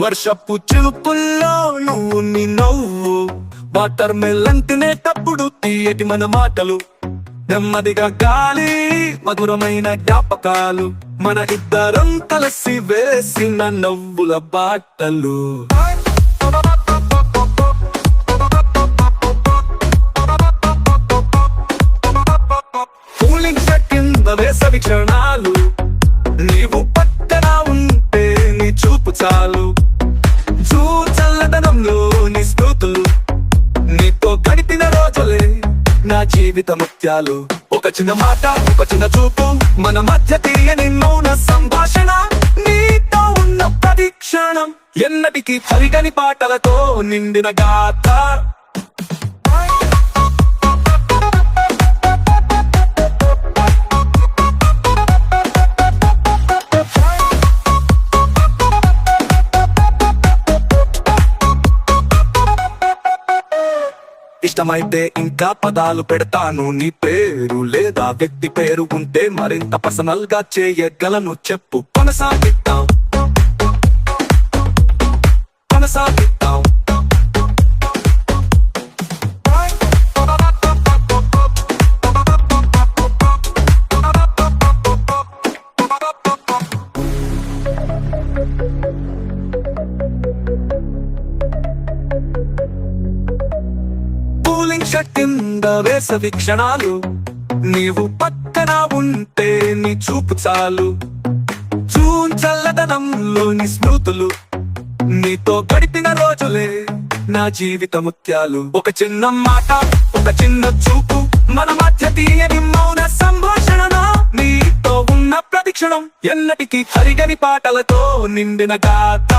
వర్షపు చిలుపుల్లో నువ్వు నీ నవ్వు. వాటర్ మెల్లన్ తినేటప్పుడు తీయటి మన మాటలు. నెమ్మదిగా గాలి మధురమైన జ్ఞాపకాలు. మన ఇద్దరం కలిసి వేసిన నవ్వుల బాటలు. కూలింగ్ సెట్ కింద వేసవి క్షణాలు. చూపు చాలు చల్లదనంలో నీ స్మృతులు నీతో గడిపిన రోజులే నా జీవిత ముత్యాలు. ఒక చిన్న మాట ఒక చిన్న చూపు. మన మధ్య తెలియని మౌన సంభాషణ. నీతో ఉన్న ప్రతి క్షణం ఎన్నటికీ పరిగని పాటలతో నిండిన గాథ. ఇష్టమైతే ఇంకా పదాలు పెడతాను. నీ పేరు లేదా వ్యక్తి పేరు ఉంటే మరింత పర్సనల్గా చేయగలను. చెప్పు. కొనసాగిద్దాం. కొనసాగిద్దాం. కింద వేసవి క్షణాలు. నీవు పక్కన ఉంటే నీ చూపు చాలు. జూన్ స్మృతులు. నీతో గడిపిన రోజులే నా జీవిత ముత్యాలు. ఒక చిన్న మాట ఒక చిన్న చూపు. మన మధ్య తీయని మౌన సంభాషణ నీతో ఉన్న ప్రతిక్షణం ఎన్నటికీ హరిగని పాటలతో నిండిన గాథ.